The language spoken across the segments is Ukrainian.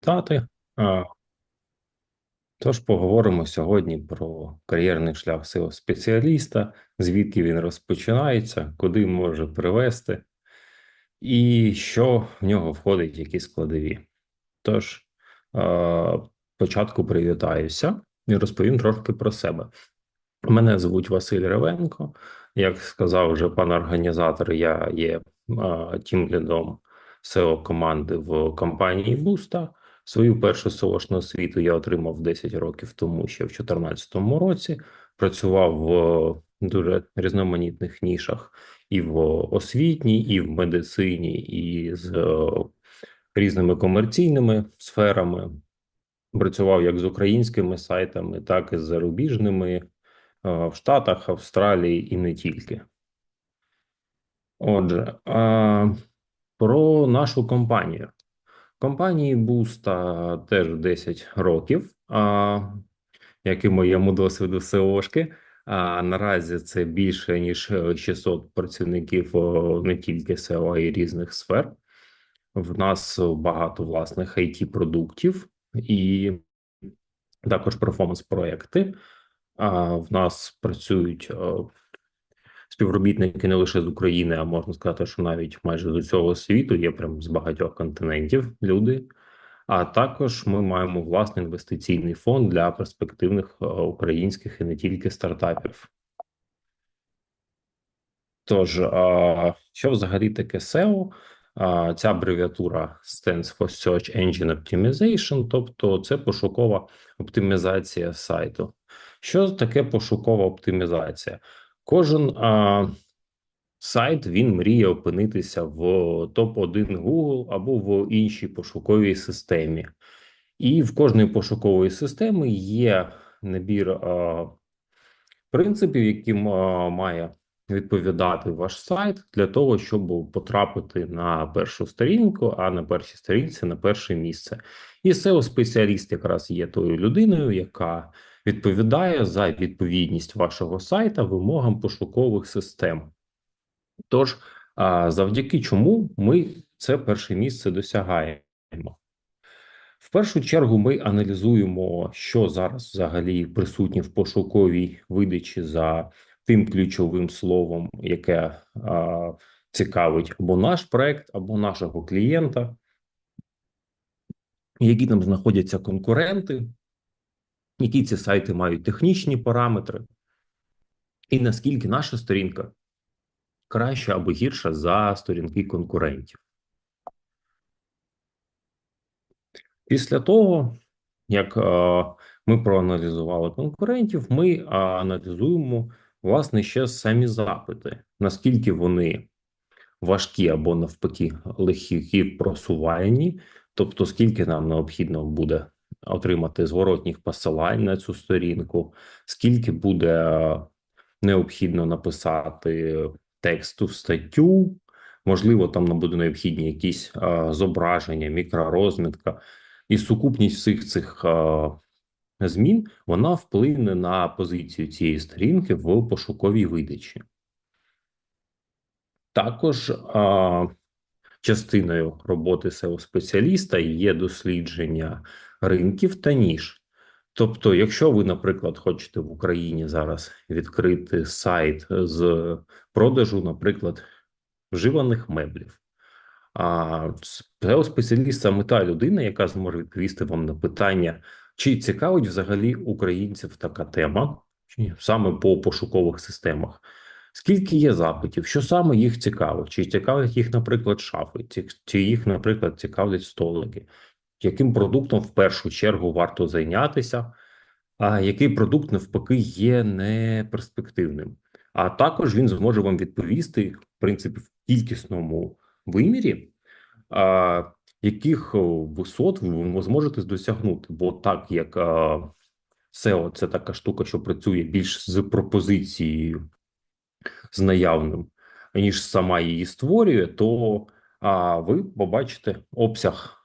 Тати. Тож поговоримо сьогодні про кар'єрний шлях seo спеціаліста, звідки він розпочинається, куди може привести, і що в нього входить, які складові. Тож, спочатку привітаюся і розповім трошки про себе. Мене звуть Василь Ревенко. Як сказав вже пан організатор, я є тімлідом SEO команди в компанії Буста. Свою першу СОшну освіту я отримав 10 років тому, ще в 2014 році. Працював в дуже різноманітних нішах і в освітній, і в медицині, і з різними комерційними сферами. Працював як з українськими сайтами, так і з зарубіжними в Штатах, Австралії і не тільки. Отже, про нашу компанію. Компанії Буста теж 10 років, а, як і моєму досвіду СОшки. А наразі це більше ніж 600 працівників не тільки SEO, а й різних сфер. В нас багато власних it продуктів і також перформанс-проекти. В нас працюють співробітники не лише з України, а можна сказати, що навіть майже з усього світу є прям з багатьох континентів люди. А також ми маємо власний інвестиційний фонд для перспективних е, українських і не тільки стартапів. Тож, що взагалі таке SEO? Ця абревіатура stands for Search Engine Optimization, тобто це пошукова оптимізація сайту. Що таке пошукова оптимізація? Кожен а, сайт він мріє опинитися в топ-1 Google або в іншій пошуковій системі, і в кожної пошукової системи є набір а, принципів, яким а, має відповідати ваш сайт для того, щоб потрапити на першу сторінку, а на першій сторінці на перше місце. І seo спеціаліст якраз є тою людиною, яка відповідає за відповідність вашого сайта вимогам пошукових систем. Тож, завдяки чому ми це перше місце досягаємо. В першу чергу ми аналізуємо, що зараз взагалі присутнє в пошуковій видачі за тим ключовим словом, яке а, цікавить або наш проект, або нашого клієнта, які там знаходяться конкуренти, які ці сайти мають технічні параметри, і наскільки наша сторінка краща або гірша за сторінки конкурентів. Після того, як е, ми проаналізували конкурентів, ми е, аналізуємо власне ще самі запити, наскільки вони важкі або навпаки легкі в просуванні, тобто скільки нам необхідно буде отримати зворотніх посилань на цю сторінку, скільки буде необхідно написати тексту в статтю, можливо, там не буде необхідні якісь а, зображення, мікророзмітка, і сукупність всіх цих а, змін вона вплине на позицію цієї сторінки в пошуковій видачі. Також а, частиною роботи seo спеціаліста є дослідження ринків та ніж. Тобто, якщо ви, наприклад, хочете в Україні зараз відкрити сайт з продажу, наприклад, вживаних меблів, а спеціаліст саме та людина, яка зможе відповісти вам на питання, чи цікавить взагалі українців така тема, саме по пошукових системах. Скільки є запитів, що саме їх цікавить? Чи цікавить їх, наприклад, шафи, чи їх, наприклад, цікавлять столики, яким продуктом в першу чергу варто зайнятися, а який продукт навпаки є неперспективним. А також він зможе вам відповісти, в принципі, в кількісному вимірі, а, яких висот ви зможете досягнути. Бо так як а, SEO – це така штука, що працює більш з пропозицією, з наявним, ніж сама її створює, то а, ви побачите обсяг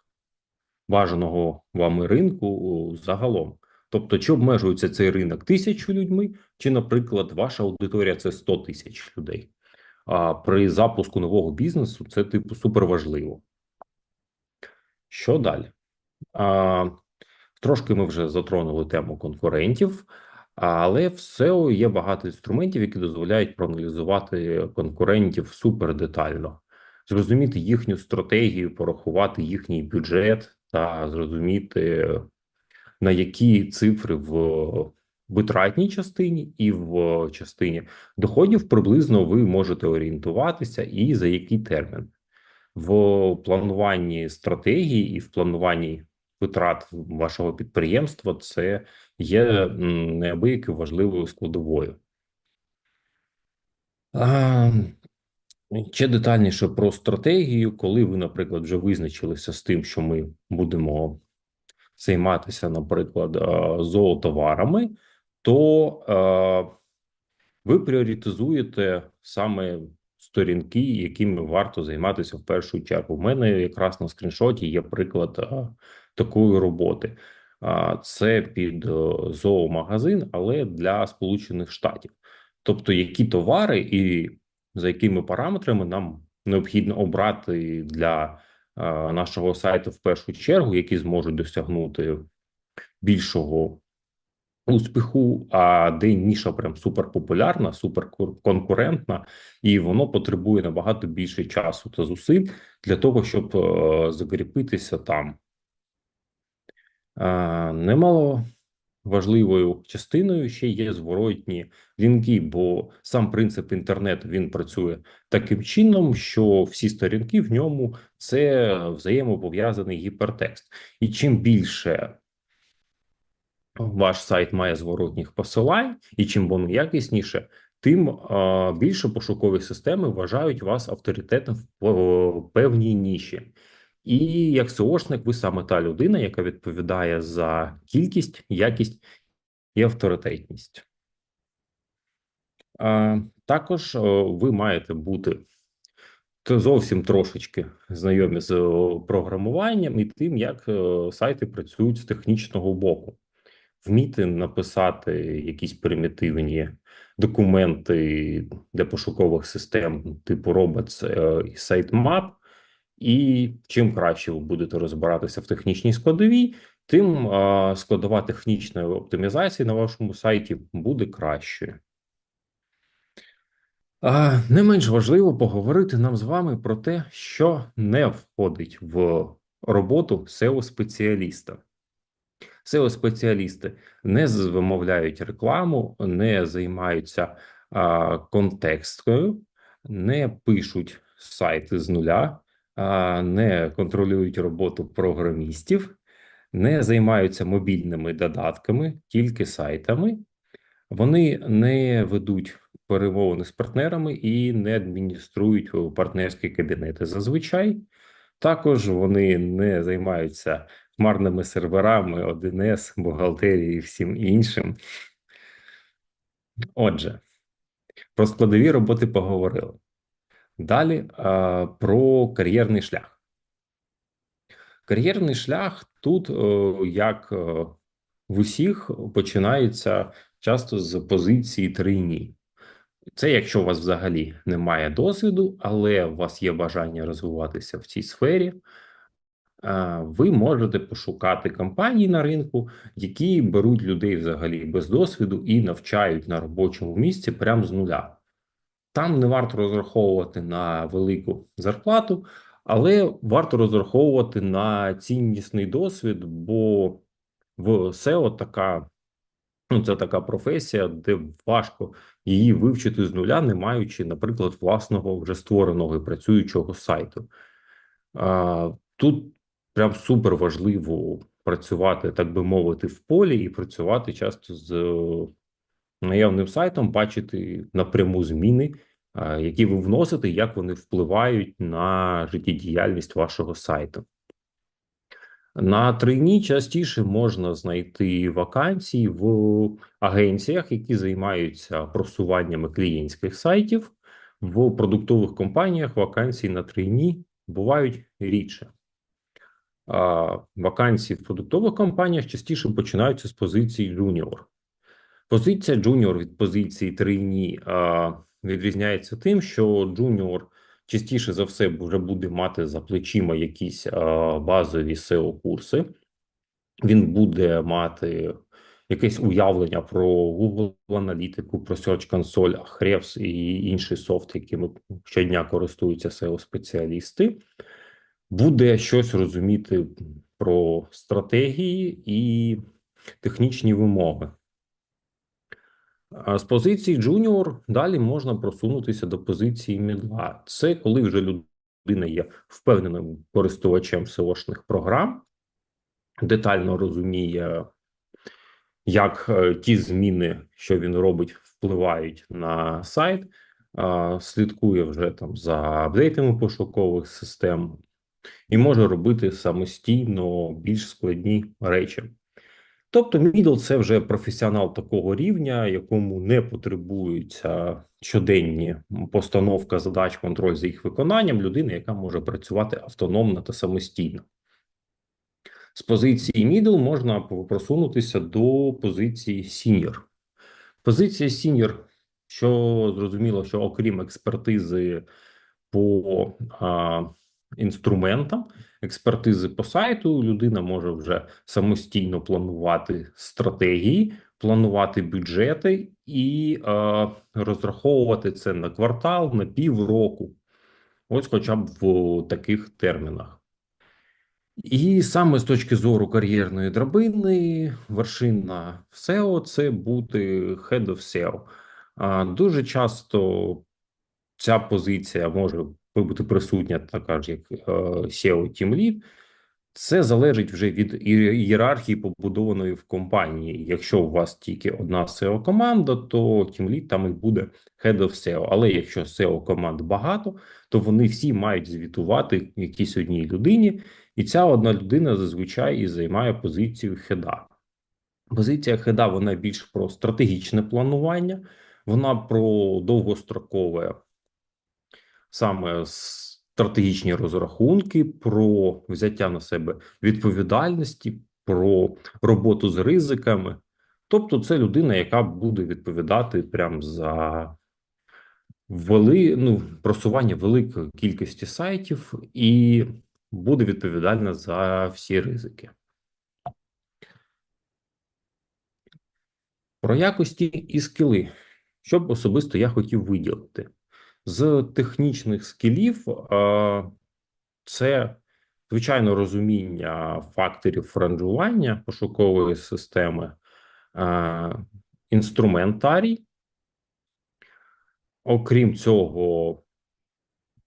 бажаного вами ринку загалом. Тобто, чи обмежується цей ринок тисячу людьми, чи, наприклад, ваша аудиторія це 100 тисяч людей. А при запуску нового бізнесу це типу суперважливо. Що далі? А, Трошки ми вже затронули тему конкурентів, але в SEO є багато інструментів, які дозволяють проаналізувати конкурентів супер детально, зрозуміти їхню стратегію, порахувати їхній бюджет та зрозуміти, на які цифри в витратній частині і в частині доходів приблизно ви можете орієнтуватися, і за який термін в плануванні стратегії і в плануванні витрат вашого підприємства це є неабияки важливою складовою. А, Ще детальніше про стратегію, коли ви, наприклад, вже визначилися з тим, що ми будемо займатися, наприклад, зоотоварами, то ви пріоритизуєте саме сторінки, якими варто займатися в першу чергу. У мене якраз на скріншоті є приклад такої роботи. Це під зоомагазин, але для Сполучених Штатів. Тобто, які товари і за якими параметрами нам необхідно обрати для нашого сайту в першу чергу, які зможуть досягнути більшого успіху, а де ніша прям суперпопулярна, суперконкурентна, і воно потребує набагато більше часу та зусиль для того, щоб е, закріпитися там. Немало важливою частиною ще є зворотні лінки, бо сам принцип інтернету він працює таким чином, що всі сторінки в ньому це взаємопов'язаний гіпертекст, і чим більше ваш сайт має зворотніх посилань, і чим воно якісніше, тим а, більше пошукові системи вважають вас авторитетом в певній ніші. І як СОшник, ви саме та людина, яка відповідає за кількість, якість і авторитетність. Також ви маєте бути зовсім трошечки знайомі з програмуванням і тим, як сайти працюють з технічного боку вміти написати якісь примітивні документи для пошукових систем, типу Robots і sitemap, і чим краще ви будете розбиратися в технічній складовій, тим складова технічної оптимізації на вашому сайті буде кращою. Не менш важливо поговорити нам з вами про те, що не входить в роботу seo спеціаліста seo спеціалісти не вимовляють рекламу, не займаються а, контексткою, не пишуть сайти з нуля, не контролюють роботу програмістів, не займаються мобільними додатками, тільки сайтами. Вони не ведуть перемовини з партнерами і не адмініструють партнерські кабінети. Зазвичай також вони не займаються хмарними серверами, 1С, бухгалтерії і всім іншим. Отже, про складові роботи поговорили. Далі а, про кар'єрний шлях. Кар'єрний шлях тут, як в усіх, починається часто з позиції трійні. Це якщо у вас взагалі немає досвіду, але у вас є бажання розвиватися в цій сфері, ви можете пошукати компанії на ринку, які беруть людей взагалі без досвіду і навчають на робочому місці прямо з нуля. Там не варто розраховувати на велику зарплату, але варто розраховувати на ціннісний досвід, бо в SEO така, ну це така професія, де важко її вивчити з нуля, не маючи, наприклад, власного вже створеного і працюючого сайту. Тут прям супер важливо працювати, так би мовити, в полі і працювати часто з наявним сайтом, бачити напряму зміни, які ви вносите, як вони впливають на життєдіяльність вашого сайту. На тройні частіше можна знайти вакансії в агенціях, які займаються просуваннями клієнтських сайтів. В продуктових компаніях вакансії на тройні бувають рідше вакансії в продуктових компаніях частіше починаються з позиції джуніор. Позиція джуніор від позиції трейні відрізняється тим, що джуніор частіше за все вже буде мати за плечима якісь базові SEO курси, він буде мати якесь уявлення про Google аналітику, про Search Console, Ahrefs і інший софт, якими щодня користуються seo спеціалісти буде щось розуміти про стратегії і технічні вимоги. З позиції джуніор далі можна просунутися до позиції мідла. Це коли вже людина є впевненим користувачем SEO-шних програм, детально розуміє, як е, ті зміни, що він робить, впливають на сайт, слідкує вже там за апдейтами пошукових систем, і може робити самостійно більш складні речі. Тобто, мідл це вже професіонал такого рівня, якому не потребуються щоденні постановка задач, контроль за їх виконанням, людина, яка може працювати автономно та самостійно. З позиції middle можна просунутися до позиції senior. Позиція senior, що зрозуміло, що окрім експертизи по а, інструментам експертизи по сайту. Людина може вже самостійно планувати стратегії, планувати бюджети і е, розраховувати це на квартал, на півроку. Ось, хоча б в таких термінах. І саме з точки зору кар'єрної драбини, вершина в SEO – це бути head of SEO. Дуже часто ця позиція може бути присутня, така ж як е, SEO Team Lead, це залежить вже від ієрархії, побудованої в компанії. Якщо у вас тільки одна seo команда, то Team Lead там і буде Head of SEO. Але якщо seo команд багато, то вони всі мають звітувати якійсь одній людині, і ця одна людина зазвичай і займає позицію хеда. Позиція хеда вона більш про стратегічне планування, вона про довгострокове саме стратегічні розрахунки, про взяття на себе відповідальності, про роботу з ризиками. Тобто, це людина, яка буде відповідати прямо за вели, ну, просування великої кількості сайтів і буде відповідальна за всі ризики. Про якості і скіли. Що б особисто я хотів виділити. З технічних скілів це звичайно розуміння факторів ранжування пошукової системи, інструментарій. Окрім цього,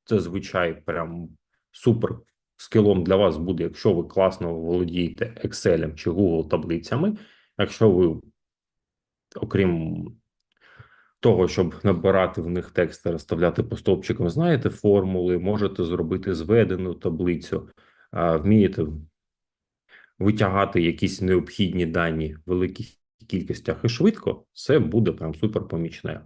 це звичай прям супер скілом для вас буде, якщо ви класно володієте Excel чи Google таблицями. Якщо ви, окрім того, щоб набирати в них тексти, розставляти по стовпчикам, знаєте формули, можете зробити зведену таблицю, вмієте витягати якісь необхідні дані в великих кількостях і швидко, це буде прям супер помічне.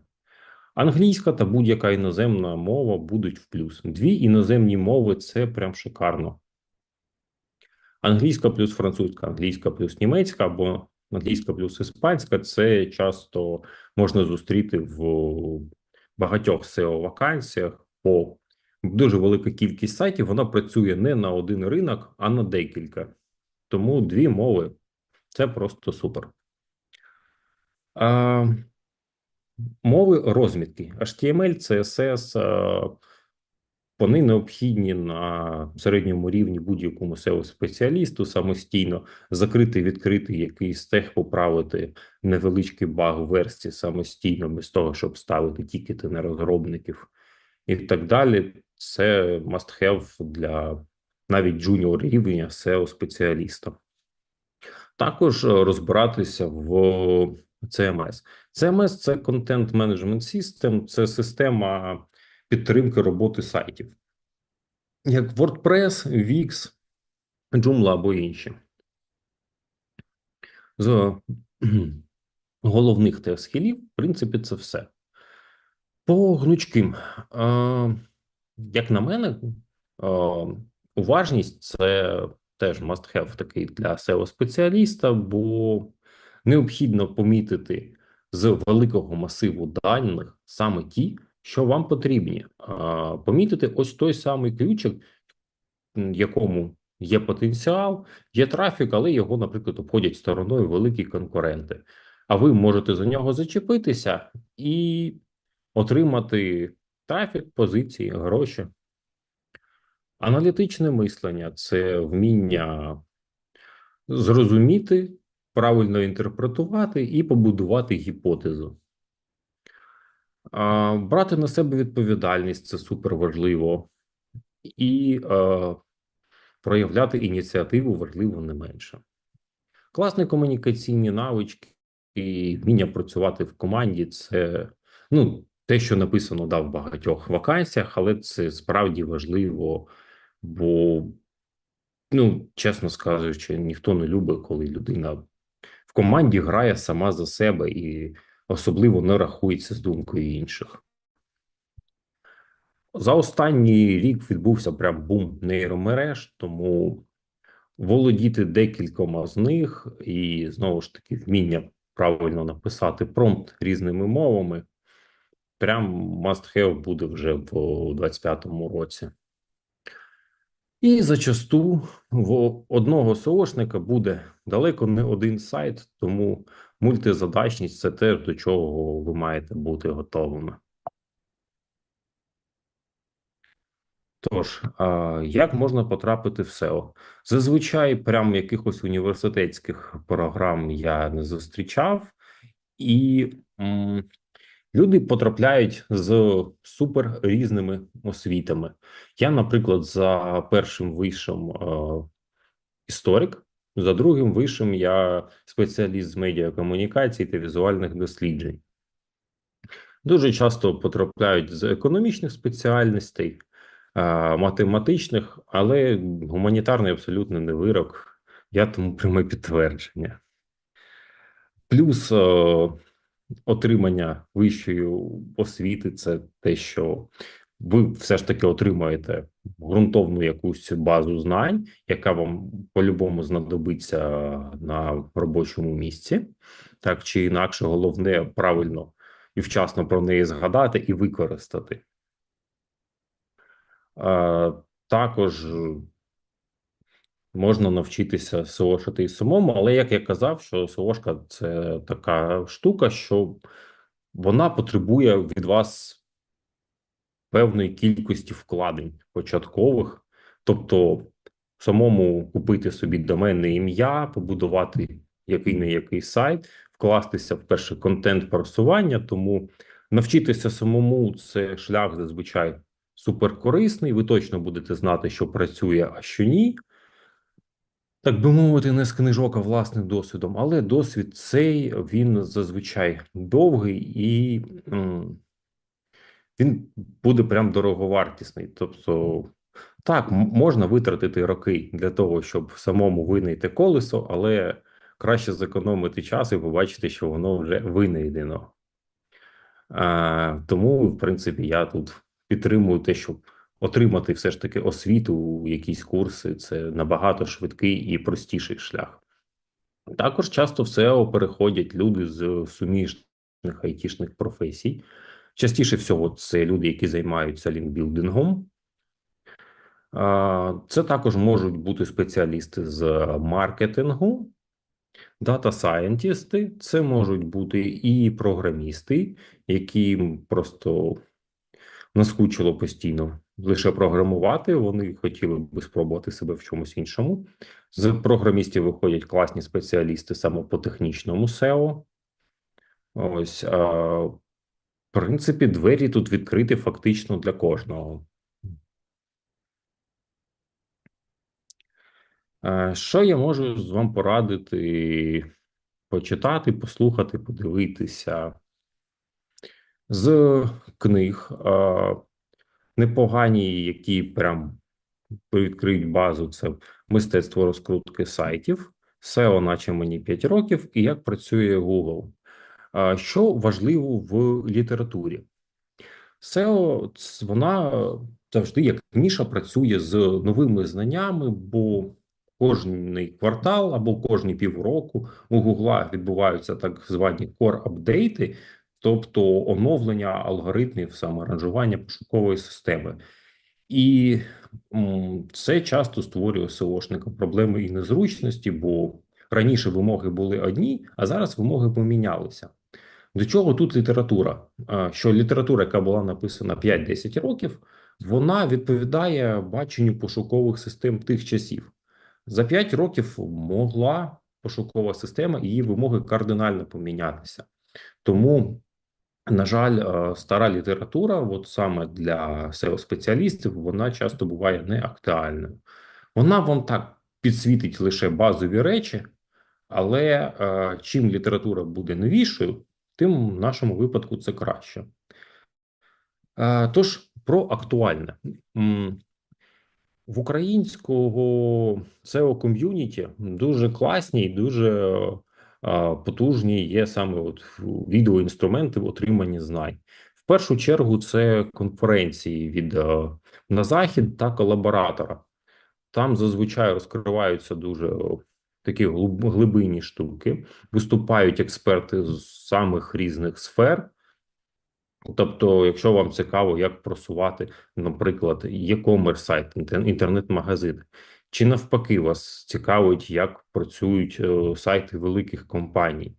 Англійська та будь-яка іноземна мова будуть в плюс. Дві іноземні мови це прям шикарно. Англійська плюс французька, англійська плюс німецька або англійська плюс іспанська, це часто можна зустріти в багатьох seo вакансіях по дуже велика кількість сайтів. Вона працює не на один ринок, а на декілька. Тому дві мови це просто супер. А, Мови розмітки HTML, CSS, вони необхідні на середньому рівні будь-якому seo спеціалісту самостійно закрити, відкрити якийсь тех, поправити невеличкий баг в версії самостійно, без того, щоб ставити тікети на розробників і так далі. Це must have для навіть джуніор рівня seo спеціаліста. Також розбиратися в CMS. CMS – це Content Management System, це система підтримки роботи сайтів, як WordPress, Wix, Joomla або інші. З головних тех-схилів, в принципі, це все. По гнучким, як на мене, уважність це теж must have такий для seo спеціаліста бо необхідно помітити з великого масиву даних саме ті що вам потрібні. Помітити ось той самий ключик, якому є потенціал, є трафік, але його, наприклад, обходять стороною великі конкуренти. А ви можете за нього зачепитися і отримати трафік, позиції, гроші. Аналітичне мислення це вміння зрозуміти, правильно інтерпретувати і побудувати гіпотезу. Брати на себе відповідальність це супер важливо, і а, проявляти ініціативу важливо не менше. Класні комунікаційні навички і вміння працювати в команді це ну, те, що написано да, в багатьох вакансіях, але це справді важливо, бо, ну, чесно скажучи, ніхто не любить, коли людина в команді грає сама за себе і особливо не рахується з думкою інших. За останній рік відбувся прям бум нейромереж, тому володіти декількома з них і знову ж таки вміння правильно написати промпт різними мовами. Прям must have буде вже в 25-му році. І зачасту в одного СОшника буде далеко не один сайт, тому мультизадачність це те, до чого ви маєте бути готовими. Тож, як можна потрапити в SEO? Зазвичай, прям якихось університетських програм я не зустрічав, і м, люди потрапляють з супер різними освітами. Я, наприклад, за першим вишем е, історик, за другим вишем я спеціаліст з медіакомунікації та візуальних досліджень. Дуже часто потрапляють з економічних спеціальностей математичних, але гуманітарний абсолютно не вирок. Я тому пряме підтвердження. Плюс отримання вищої освіти це те, що ви все ж таки отримаєте ґрунтовну якусь базу знань, яка вам по-любому знадобиться на робочому місці, так чи інакше, головне правильно і вчасно про неї згадати і використати. Також можна навчитися СОшити і самому, але як я казав, що СОшка це така штука, що вона потребує від вас певної кількості вкладень початкових, тобто самому купити собі доменне ім'я, побудувати який не який сайт, вкластися в перше контент просування, тому навчитися самому це шлях зазвичай суперкорисний. Ви точно будете знати, що працює, а що ні. Так би мовити, не з книжок, а власним досвідом. Але досвід цей він зазвичай довгий і він буде прям дороговартісний. Тобто, так, можна витратити роки для того, щоб самому винайти колесо, але краще зекономити час і побачити, що воно вже винайдено. А, Тому, в принципі, я тут підтримую те, щоб отримати все ж таки освіту, якісь курси це набагато швидкий і простіший шлях. Також часто в SEO переходять люди з суміжних айтішних професій. Частіше всього, це люди, які займаються лінкбілдингом. Це також можуть бути спеціалісти з маркетингу, дата сайентісти, це можуть бути і програмісти, які просто наскучило постійно лише програмувати. Вони хотіли би спробувати себе в чомусь іншому. З програмістів виходять класні спеціалісти саме по технічному SEO. Ось, принципі, двері тут відкриті фактично для кожного. Що я можу з вам порадити почитати, послухати, подивитися? з книг непогані, які прям відкриють базу. Це мистецтво розкрутки сайтів, SEO, наче мені 5 років, і як працює Google. Що важливо в літературі? SEO, вона завжди як ніша працює з новими знаннями, бо кожний квартал або кожні півроку у Гугла відбуваються так звані core апдейти тобто оновлення алгоритмів самоаранжування пошукової системи. І це часто створює СОшникам проблеми і незручності, бо раніше вимоги були одні, а зараз вимоги помінялися. До чого тут література? Що література, яка була написана 5-10 років, вона відповідає баченню пошукових систем тих часів. За 5 років могла пошукова система і її вимоги кардинально помінятися. Тому, на жаль, стара література, от саме для SEO-спеціалістів, вона часто буває неактуальною. Вона вам так підсвітить лише базові речі, але чим література буде новішою, тим в нашому випадку це краще. Е, Тож про актуальне. В українського SEO ком'юніті дуже класні і дуже е, потужні є саме от відеоінструменти в отриманні знань. В першу чергу це конференції від е, на захід та колаборатора. Там зазвичай розкриваються дуже такі глиб- глибинні штуки, виступають експерти з самих різних сфер. Тобто, якщо вам цікаво, як просувати, наприклад, e-commerce сайт, інтернет-магазин, чи навпаки, вас цікавить, як працюють е, сайти великих компаній,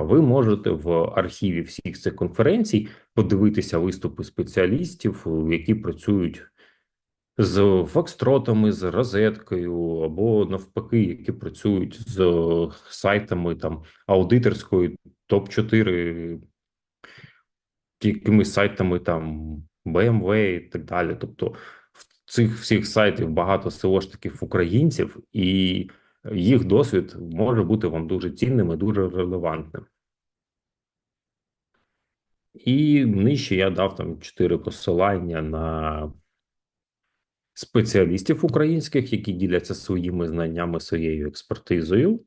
ви можете в архіві всіх цих конференцій подивитися виступи спеціалістів, які працюють з фокстротами, з розеткою, або навпаки, які працюють з е, сайтами там аудиторської топ-4 якимись сайтами там BMW і так далі. Тобто в цих всіх сайтів багато SEOшників українців, і їх досвід може бути вам дуже цінним і дуже релевантним. І нижче я дав там чотири посилання на спеціалістів українських, які діляться своїми знаннями, своєю експертизою.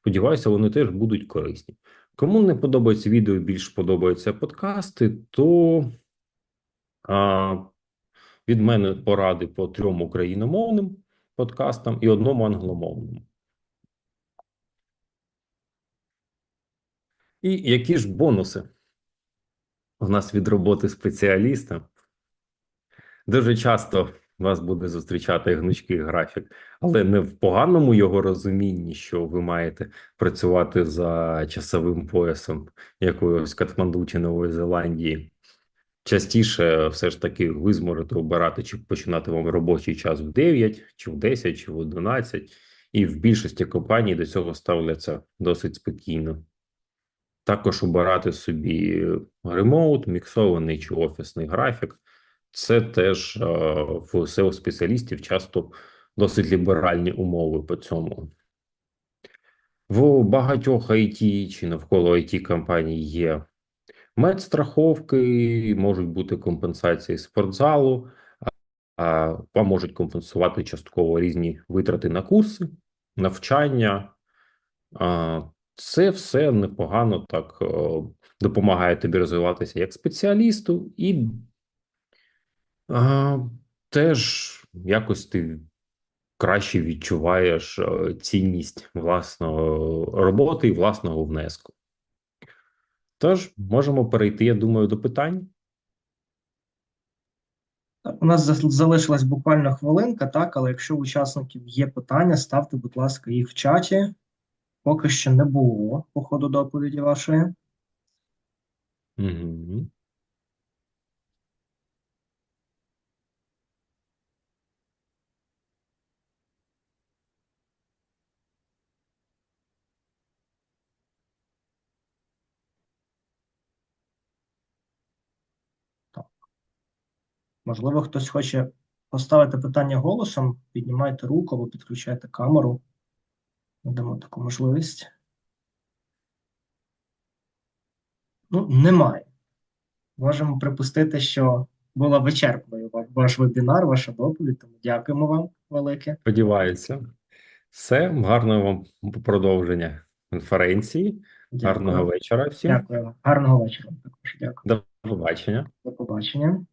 Сподіваюся, вони теж будуть корисні. Кому не подобається відео, більш подобаються подкасти, то а, від мене поради по трьом україномовним подкастам і одному англомовному. І які ж бонуси у нас від роботи спеціаліста? Дуже часто вас буде зустрічати гнучкий графік, але не в поганому його розумінні, що ви маєте працювати за часовим поясом якоїсь Катманду чи Нової Зеландії. Частіше все ж таки ви зможете обирати, чи починати вам робочий час в 9, чи в 10, чи в 11, і в більшості компаній до цього ставляться досить спокійно. Також обирати собі ремоут, міксований чи офісний графік. Це теж е, в SEO-спеціалістів часто досить ліберальні умови по цьому. В багатьох IT чи навколо IT компаній є медстраховки, можуть бути компенсації спортзалу, а можуть компенсувати частково різні витрати на курси, навчання. Це все непогано так е, допомагає тобі розвиватися як спеціалісту, і а, теж якось ти краще відчуваєш е, цінність власної роботи і власного внеску. Тож, можемо перейти, я думаю, до питань. У нас залишилась буквально хвилинка, так, але якщо у учасників є питання, ставте, будь ласка, їх в чаті. Поки що не було по ходу доповіді вашої. Угу. Можливо, хтось хоче поставити питання голосом, піднімайте руку або підключайте камеру. Надамо таку можливість. Ну, немає. Можемо припустити, що була вичерпною ваш вебінар, ваша доповідь, тому дякуємо вам велике. Сподіваюся. Все, гарного вам продовження конференції. Гарного вечора всім. Дякую. Гарного вечора. Також дякую. До побачення. До побачення.